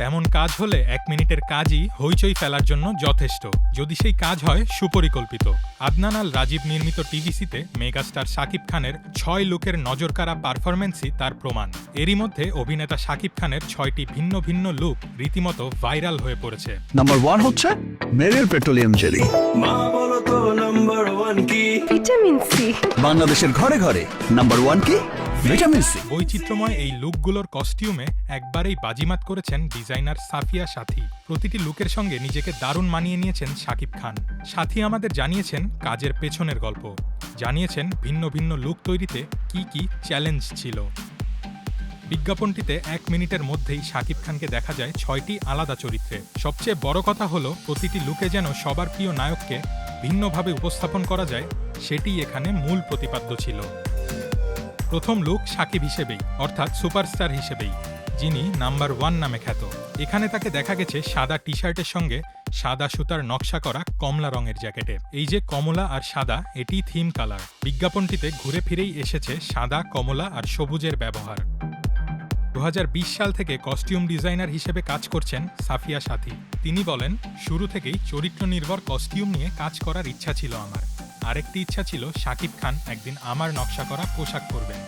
তেমন কাজ হলে এক মিনিটের কাজই হইচই ফেলার জন্য যথেষ্ট। যদি সেই কাজ হয় সুপরিকল্পিত। আদনান আল রাজীব নির্মিত টিভিসিতে মেগাস্টার শাকিব খানের ছয় লুকের নজরকাড়া পারফরমেন্সই তার প্রমাণ। এরই মধ্যে অভিনেতা শাকিব খানের ছয়টি ভিন্ন ভিন্ন লুক রীতিমতো ভাইরাল হয়ে পড়েছে। নাম্বার ওয়ান হচ্ছে মেরিল পেট্রোলিয়াম জেলি। মা বলো তো নাম্বার ওয়ান কি? Vitamin C. বাংলাদেশের ঘরে ঘরে নাম্বার ওয়ান কি? ভিটামিন সি বৈচিত্র্যময় এই লুকগুলোর কস্টিউমে একবারেই বাজিমাত করেছেন ডিজাইনার সাফিয়া সাথী। প্রতিটি লুকের সঙ্গে নিজেকে দারুণ মানিয়ে নিয়েছেন শাকিব খান। সাথী আমাদের জানিয়েছেন কাজের পেছনের গল্প। জানিয়েছেন ভিন্ন ভিন্ন লুক তৈরিতে কি কি চ্যালেঞ্জ ছিল। বিজ্ঞাপনটিতে এক মিনিটের মধ্যেই শাকিব খানকে দেখা যায় ছয়টি আলাদা চরিত্রে। সবচেয়ে বড় কথা হলো, প্রতিটি লুকে যেন সবার প্রিয় নায়ককে ভিন্নভাবে উপস্থাপন করা যায় সেটি এখানে মূল প্রতিপাদ্য ছিল। প্রথম লুক সাকিব হিসেবেই, অর্থাৎ সুপারস্টার হিসেবেই, যিনি নাম্বার ওয়ান নামে খ্যাত। এখানে তাকে দেখা গেছে সাদা টি শার্টের সঙ্গে সাদা সুতার নকশা করা কমলা রঙের জ্যাকেটে। এই যে কমলা আর সাদা, এটি থিম কালার। বিজ্ঞাপনটিতে ঘুরে ফিরেই এসেছে সাদা, কমলা আর সবুজের ব্যবহার। দু হাজার বিশ সাল থেকে কস্টিউম ডিজাইনার হিসেবে কাজ করছেন সাফিয়া সাথী। তিনি বলেন, শুরু থেকেই চরিত্র নির্ভর কস্টিউম নিয়ে কাজ করার ইচ্ছা ছিল আমার। আরেকটি ইচ্ছা ছিল শাকিব খান একদিন আমার নকশা করা পোশাক পরবেন।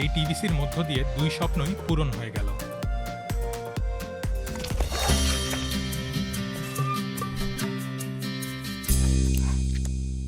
এই টিভিসির মধ্য দিয়ে দুই স্বপ্নই পূরণ হয়ে গেল।